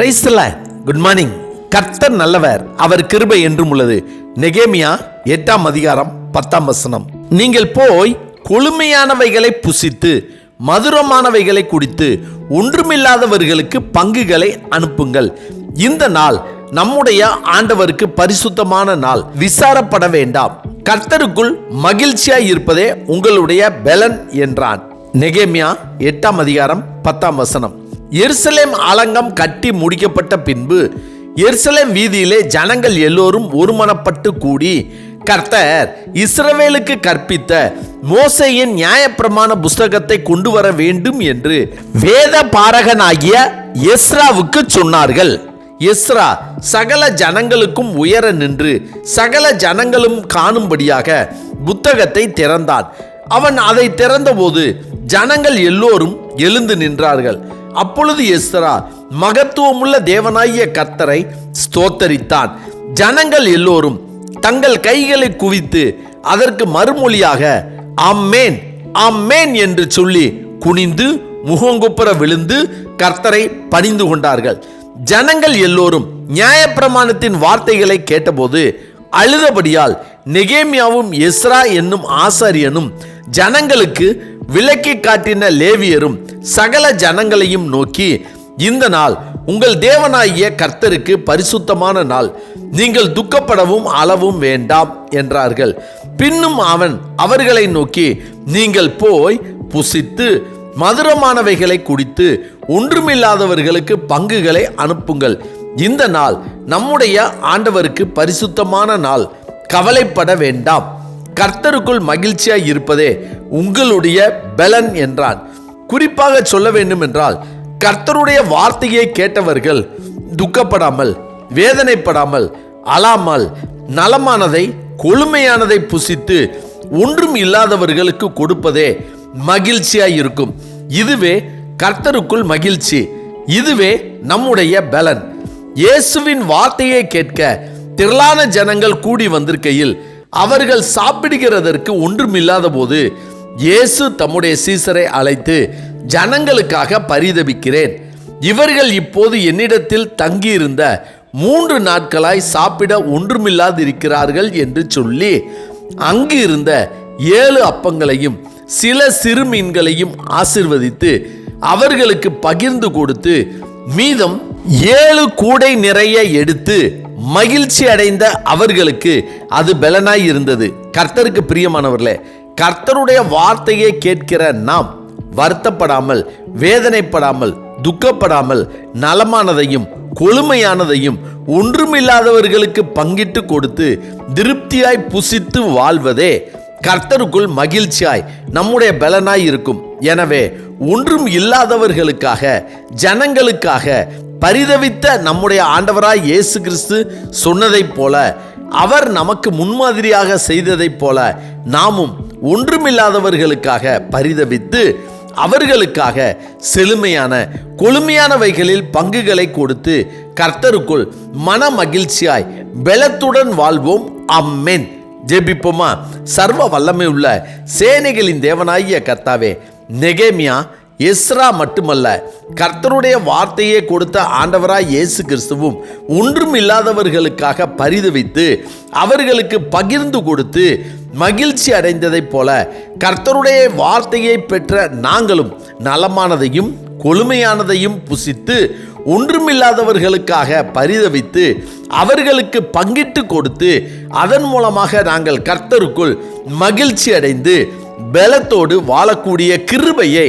பிரைஸ்ல good morning கர்த்தர் நல்லவர். அவர் கிருபை என்றும் உள்ளது. நெகேமியா எட்டாம் அதிகாரம் பத்தாம் வசனம். நீங்கள் போய் கொழுமையானவைகளை புசித்து மதுரமானவைகளை குடித்து ஒன்றுமில்லாதவர்களுக்கு பங்குகளை அனுப்புங்கள். இந்த நாள் நம்முடைய ஆண்டவருக்கு பரிசுத்தமான நாள். விசாரப்பட வேண்டாம். கர்த்தருக்குள் மகிழ்ச்சியாய் இருப்பதே உங்களுடைய பெலன் என்றான். நெகேமியா எட்டாம் அதிகாரம் பத்தாம் வசனம். எருசலேம் ஆலங்கம் கட்டி முடிக்கப்பட்ட பின்பு எருசலேம் வீதியிலே ஜனங்கள் எல்லோரும் ஒருமனப்பட்டு கூடி கர்த்தர் இஸ்ரவேலுக்கு கற்பித்த மோசையின் நியாயப்பிரமாண புஸ்தகத்தை கொண்டு வர வேண்டும் என்று வேத பாரகனாகிய எஸ்ராவுக்கு சொன்னார்கள். எஸ்ரா சகல ஜனங்களுக்கும் உயர நின்று சகல ஜனங்களும் காணும்படியாக புத்தகத்தை திறந்தான். அவன் அதை திறந்தபோது ஜனங்கள் எல்லோரும் எழுந்து நின்றார்கள். அப்பொழுது எஸ்ரா மகத்துவமுள்ள தேவனாகிய கர்த்தரை ஸ்தோத்தரித்தான். ஜனங்கள் எல்லோரும் தங்கள் கைகளை குவித்து அதற்கு மறுமொழியாக அம்மேன் அம்மேன் என்று சொல்லி குனிந்து முகங்குப்புற விழுந்து கர்த்தரை பணிந்து கொண்டார்கள். ஜனங்கள் எல்லோரும் நியாயப்பிரமாணத்தின் வார்த்தைகளை கேட்டபோது அழுதபடியால் நெகேமியாவும் எஸ்ரா என்னும் ஆசாரியனும் ஜனங்களுக்கு விலக்கி காட்டின லேவியரும் சகல ஜனங்களையும் நோக்கி இந்த நாள் உங்கள் தேவனாகிய கர்த்தருக்கு பரிசுத்தமான நாள். நீங்கள் துக்கப்படவும் அளவும் வேண்டாம் என்றார்கள். பின்னும் அவன் அவர்களை நோக்கி நீங்கள் போய் புசித்து மதுரமானவைகளை குடித்து ஒன்றுமில்லாதவர்களுக்கு பங்குகளை அனுப்புங்கள். இந்த நாள் நம்முடைய ஆண்டவருக்கு பரிசுத்தமான நாள். கவலைப்பட வேண்டாம். கர்த்தருக்குள் மகிழ்ச்சியாய் இருப்பதே உங்களுடைய பலன் என்றான். குறிப்பாக சொல்ல வேண்டும் என்றால் கர்த்தருடைய வார்த்தையை கேட்டவர்கள் துக்கப்படாமல் வேதனைப்படாமல் அழாமல் நலமானதை கொழுமையானதை புசித்து ஒன்றும் இல்லாதவர்களுக்கு கொடுப்பதே மகிழ்ச்சியாய் இருக்கும். இதுவே கர்த்தருக்குள் மகிழ்ச்சி. இதுவே நம்முடைய பலன். இயேசுவின் வார்த்தையை கேட்க திரளான ஜனங்கள் கூடி வந்திருக்கையில் அவர்கள் சாப்பிடுகிறதற்கு ஒன்றுமில்லாத போது இயேசு தம்முடைய சீசரை அழைத்து ஜனங்களுக்காக பரிதபிக்கிறேன். இவர்கள் இப்போது என்னிடத்தில் தங்கியிருந்த மூன்று நாட்களாய் சாப்பிட ஒன்றுமில்லாதிருக்கிறார்கள் என்று சொல்லி அங்கு இருந்த ஏழு அப்பங்களையும் சில சிறு மீன்களையும் ஆசிர்வதித்து அவர்களுக்கு பகிர்ந்து கொடுத்து மீதம் ஏழு கூடை நிறைய எடுத்து மகிழ்ச்சி அடைந்த அவர்களுக்கு அது பலனாய் இருந்தது. கர்த்தருக்கு பிரியமானவர்களே கர்த்தருடைய வார்த்தையை கேட்கிற நாம் வருத்தப்படாமல் வேதனைப்படாமல் துக்கப்படாமல் நலமானதையும் கொழுமையானதையும் ஒன்றுமில்லாதவர்களுக்கு பங்கிட்டு கொடுத்து திருப்தியாய் புசித்து வாழ்வதே கர்த்தருக்குள் மகிழ்ச்சியாய் நம்முடைய பலனாய் இருக்கும். எனவே ஒன்றும் இல்லாதவர்களுக்காக ஜனங்களுக்காக பரிதவித்த நம்முடைய ஆண்டவராய் இயேசு கிறிஸ்து சொன்னதைப் போல அவர் நமக்கு முன்மாதிரியாக செய்ததைப் போல நாமும் ஒன்றுமில்லாதவர்களுக்காக பரிதவித்து அவர்களுக்காக செழுமையான கொழுமையானவைகளில் பங்குகளை கொடுத்து கர்த்தருக்குள் மன மகிழ்ச்சியாய் பலத்துடன் வாழ்வோம். அம்மென் ஜெபிப்போமா? சர்வ வல்லமை உள்ள சேனைகளின் தேவனாகிய கர்த்தாவே நெகேமியா எஸ்ரா மட்டுமல்ல கர்த்தருடைய வார்த்தையை கொடுத்த ஆண்டவராய் இயேசு கிறிஸ்துவும் ஒன்றும் இல்லாதவர்களுக்காக பரிதவித்து அவர்களுக்கு பகிர்ந்து கொடுத்து மகிழ்ச்சி அடைந்ததைப் போல கர்த்தருடைய வார்த்தையை பெற்ற நாங்களும் நலமானதையும் கொழுமையானதையும் புசித்து ஒன்றுமில்லாதவர்களுக்காக பரிதவித்து அவர்களுக்கு பங்கிட்டு கொடுத்து அதன் மூலமாக நாங்கள் கர்த்தருக்குள் மகிழ்ச்சி அடைந்து பலத்தோடு வாழக்கூடிய கிருபையை